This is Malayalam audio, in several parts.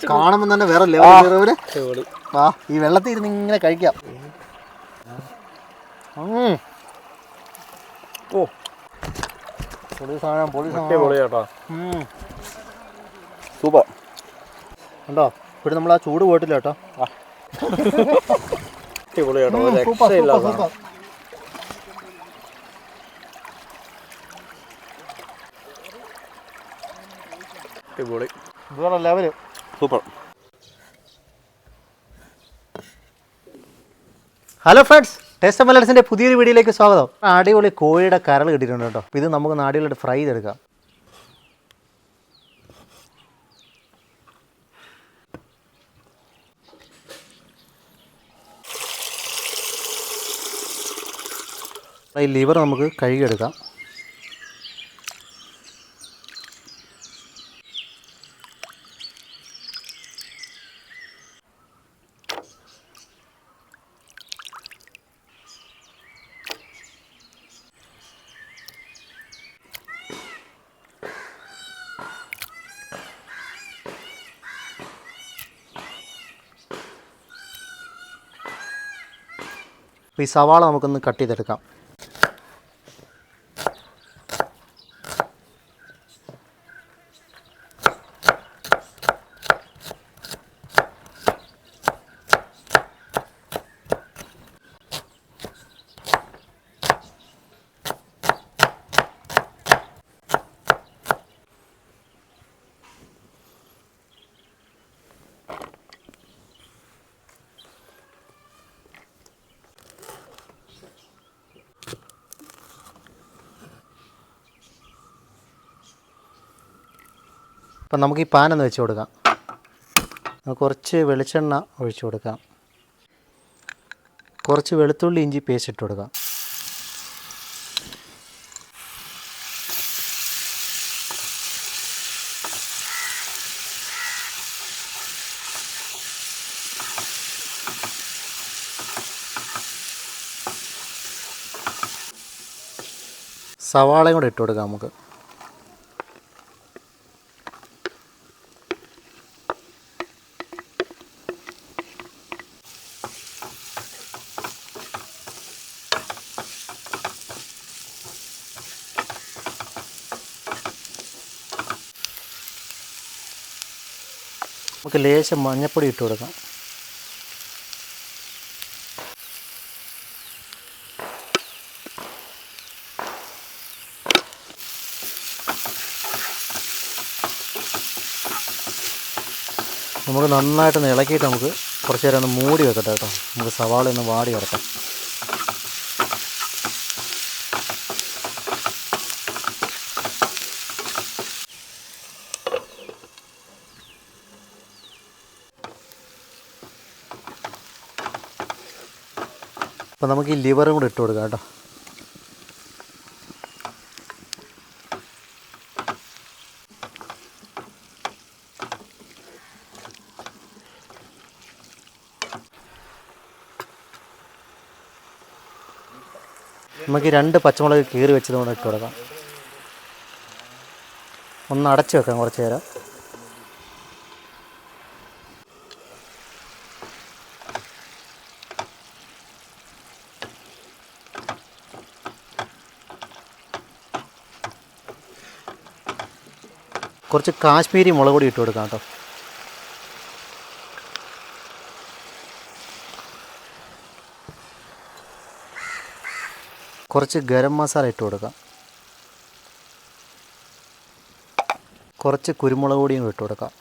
കാണുമ്പോൾ തന്നെ വേറെ ലെവൽ വാ ഈ വെള്ളത്തിൽ ഇരുന്ന് ഇങ്ങനെ കഴിക്കാം. ഓ. പൊളി സാധനം പൊളി സാധനം അടിപൊളിയാട്ടോ ഉം. സൂപ്പർ. കണ്ടോ? ഇവിടെ നമ്മൾ ആ ചൂട് പോയിട്ടില്ല കേട്ടോ. വേറെ level super. Hello friends taste of മലയാളത്തിന്റെ പുതിയൊരു വീഡിയോയിലേക്ക് സ്വാഗതം. അടിപൊളി കോഴിയുടെ കരൾ കിട്ടിയിട്ടുണ്ട് കേട്ടോ. ഇത് നമുക്ക് നാടികളായിട്ട് ഫ്രൈ ചെയ്തെടുക്കാം. ഈ ലിവർ നമുക്ക് കഴുകിയെടുക്കാം. അപ്പോൾ ഈ സവാള നമുക്കൊന്ന് കട്ട് ചെയ്തെടുക്കാം. അപ്പം നമുക്ക് ഈ പാനൊന്ന് വെച്ച് കൊടുക്കാം. കുറച്ച് വെളിച്ചെണ്ണ ഒഴിച്ചു കൊടുക്കാം. കുറച്ച് വെളുത്തുള്ളി ഇഞ്ചി പേസ്റ്റ് ഇട്ട് കൊടുക്കാം. സവാളയും കൂടെ ഇട്ട് കൊടുക്കാം നമുക്ക്. നമുക്ക് ലേശം മഞ്ഞപ്പൊടി ഇട്ട് കൊടുക്കാം. നമുക്ക് നന്നായിട്ടൊന്ന് ഇളക്കിയിട്ട് നമുക്ക് കുറച്ച് നേരം ഒന്ന് മൂടി വെക്കട്ടെ കേട്ടോ. നമുക്ക് സവാള ഒന്ന് വാടി കിടക്കാം അപ്പോൾ നമുക്ക് ഈ ലിവറും കൂടെ ഇട്ട് കൊടുക്കാം കേട്ടോ. നമുക്ക് രണ്ട് പച്ചമുളക് കീറി വെച്ചത് കൂടെ ഇട്ട് കൊടുക്കാം. ഒന്ന് അടച്ചു വെക്കാം കുറച്ച് നേരം. കുറച്ച് കാശ്മീരി മുളക് പൊടി ഇട്ട് കൊടുക്കാം കേട്ടോ. കുറച്ച് ഗരം മസാല ഇട്ട് കൊടുക്കാം. കുറച്ച് കുരുമുളക് പൊടിയും ഇട്ട് കൊടുക്കാം.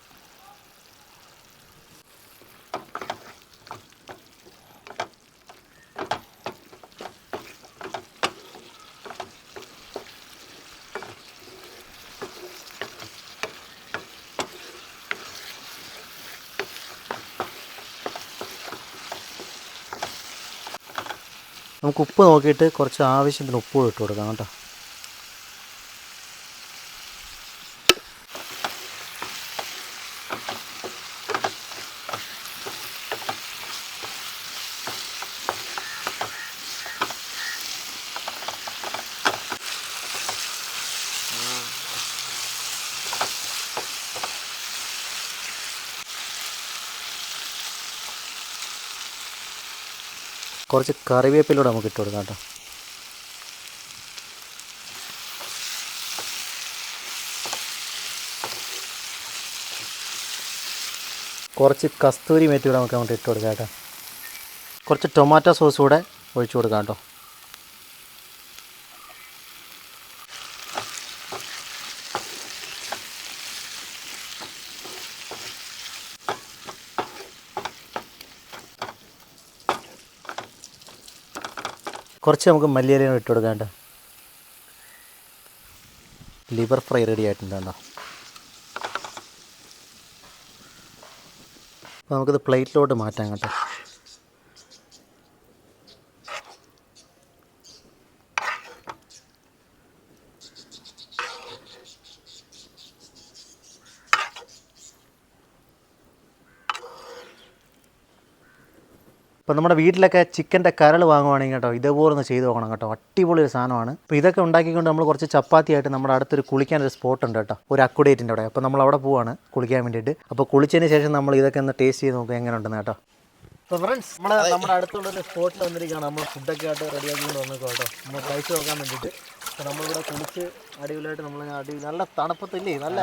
നമുക്ക് ഉപ്പ് നോക്കിയിട്ട് കുറച്ച് ആവശ്യത്തിന് ഉപ്പ് ഇട്ട് കൊടുക്കാം കേട്ടോ. കുറച്ച് കറിവേപ്പിലൂടെ നമുക്ക് ഇട്ട് കൊടുക്കാം കേട്ടോ. കുറച്ച് കസ്തൂരി കൂടെ നമുക്ക് അങ്ങോട്ട് ഇട്ട് കൊടുക്കാം കേട്ടോ. കുറച്ച് ടൊമാറ്റോ സോസ് കൂടെ ഒഴിച്ചു കൊടുക്കാം കേട്ടോ. കുറച്ച് നമുക്ക് മല്ലിയില ഇട്ട് കൊടുക്കാണ്ട്. ലിവർ ഫ്രൈ റെഡി ആയിട്ടുണ്ടോ അപ്പോൾ നമുക്കിത് പ്ലേറ്റിലോട്ട് മാറ്റാം കേട്ടോ. ഇപ്പോൾ നമ്മുടെ വീട്ടിലൊക്കെ ചിക്കന്റെ കരൾ വാങ്ങുവാണെങ്കിൽ കേട്ടോ ഇതേപോലെ ഒന്ന് ചെയ്ത് നോക്കണം കേട്ടോ. അടിപൊളി ഒരു സാധനമാണ്. അപ്പോൾ ഇതൊക്കെ ഉണ്ടാക്കിക്കൊണ്ട് നമ്മൾ കുറച്ച് ചപ്പാത്തി ആയിട്ട് നമ്മുടെ അടുത്തൊരു കുളിക്കാൻ ഒരു സ്പോട്ട് ഉണ്ട് കേട്ടോ. ഒരു അക്കുഡേറ്റിന്റെ അവിടെ. അപ്പോൾ നമ്മൾ അവിടെ പോവാണ് കുളിക്കാൻ വേണ്ടിയിട്ട്. അപ്പോൾ കുളിച്ചതിന് ശേഷം നമ്മൾ ഇതൊക്കെ ഒന്ന് ടേസ്റ്റ് ചെയ്ത് നോക്കുക എങ്ങനെ ഉണ്ടെന്ന് കേട്ടോ. അപ്പോൾ ഫ്രണ്ട്സ് നമ്മൾ നമ്മുടെ അടുത്തുള്ള ഒരു സ്പോട്ടിൽ വന്നിരിക്കുകയാണ്. നമ്മൾ ഫുഡൊക്കെ ആയിട്ട് റെഡിയാക്കിക്കൊണ്ട് വന്നേക്കോ കേട്ടോ. നമ്മൾ കഴിച്ച് നോക്കാൻ വേണ്ടിയിട്ട്. നമ്മളിവിടെ കുളിച്ച് അടിപൊളിയായിട്ട് നമ്മൾ അടി നല്ല തണുപ്പത്തില്ലേ? നല്ല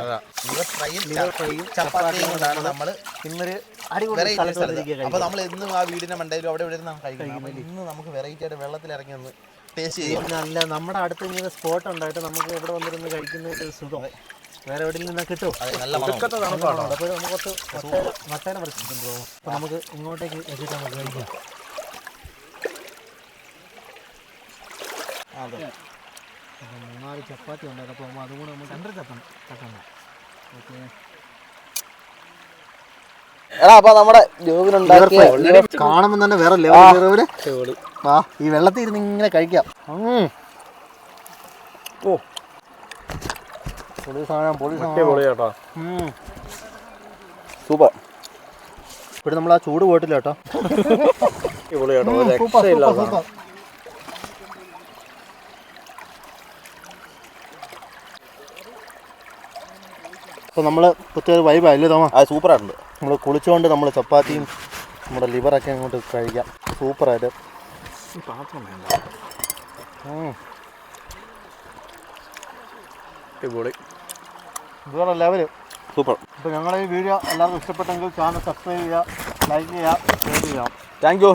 ഫ്രൈയും ചപ്പാത്തിയും കൊണ്ടാണ് നമ്മൾ ഇന്നൊരു അടിപൊളി അപ്പൊ നമ്മൾ എന്നും ആ വീടിന്റെ മണ്ടയിലും അവിടെ ഇവിടെ ഇരുന്നാണ് കഴിക്കുന്നത്. ഇന്ന് നമുക്ക് വെറൈറ്റി ആയിട്ട് വെള്ളത്തിൽ ഇറങ്ങി ഒന്ന് ടേസ്റ്റ് ചെയ്യാം. നല്ല നമ്മുടെ അടുത്ത് ഇങ്ങനെ സ്പോട്ട് ഉണ്ടായിട്ട് നമുക്ക് ഇവിടെ വന്നിരുന്ന് കഴിക്കുന്ന ഒരു സുഖം. വേറെ എവിടെയും നിന്നാ കിട്ടും നല്ല മണം അപ്പോൾ നമുക്ക് കുറച്ച് മട്ടേന പറിച്ചിട്ടുണ്ട് അപ്പോൾ നമുക്ക് ഇങ്ങോട്ടേക്ക് എത്തിയിട്ട് നമുക്ക് കഴിക്കാം. അതെ. അപ്പോൾ മൂന്നാൽ ചപ്പാത്തി ഉണ്ടായിരുന്നു. അപ്പോൾ അതും കൂടെ നമ്മൾ രണ്ട് ചപ്പാത്തി. ചപ്പാത്തി. ഓക്കെ. എടാ അപ്പൊ നമ്മുടെ കാണുമ്പോൾ തന്നെ വേറെ ലെവൽ അടിപൊളി വാ ഈ വെള്ളത്തിൽ ഇരുന്ന് ഇങ്ങനെ കഴിക്കാം. ഓ. പൊളി സാധനം പൊളി സാധനം. അടിപൊളി സൂപ്പർ. ഇവിടെ നമ്മൾ ആ ചൂട് പോയിട്ടില്ല കേട്ടോ അടിപൊളി കേട്ടോ ഒരു സൂപ്പർ രക്ഷയില്ല സൂപ്പർ സൂപ്പർ അപ്പോൾ നമ്മൾ പ്രത്യേക വൈബായില്ലേ തോമ? അത് സൂപ്പർ ആയിട്ടുണ്ട് നമ്മൾ കുളിച്ചുകൊണ്ട് നമ്മൾ ചപ്പാത്തിയും നമ്മുടെ ലിവറൊക്കെ അങ്ങോട്ട് കഴിക്കാം. സൂപ്പറായിട്ട്. ഇതുപോലെ ലെവൽ സൂപ്പർ. അപ്പോൾ ഞങ്ങളുടെ ഈ വീഡിയോ എല്ലാവർക്കും ഇഷ്ടപ്പെട്ടെങ്കിൽ ചാനൽ സബ്സ്ക്രൈബ് ചെയ്യുക ലൈക്ക് ചെയ്യുക ഷെയർ ചെയ്യാം താങ്ക് യു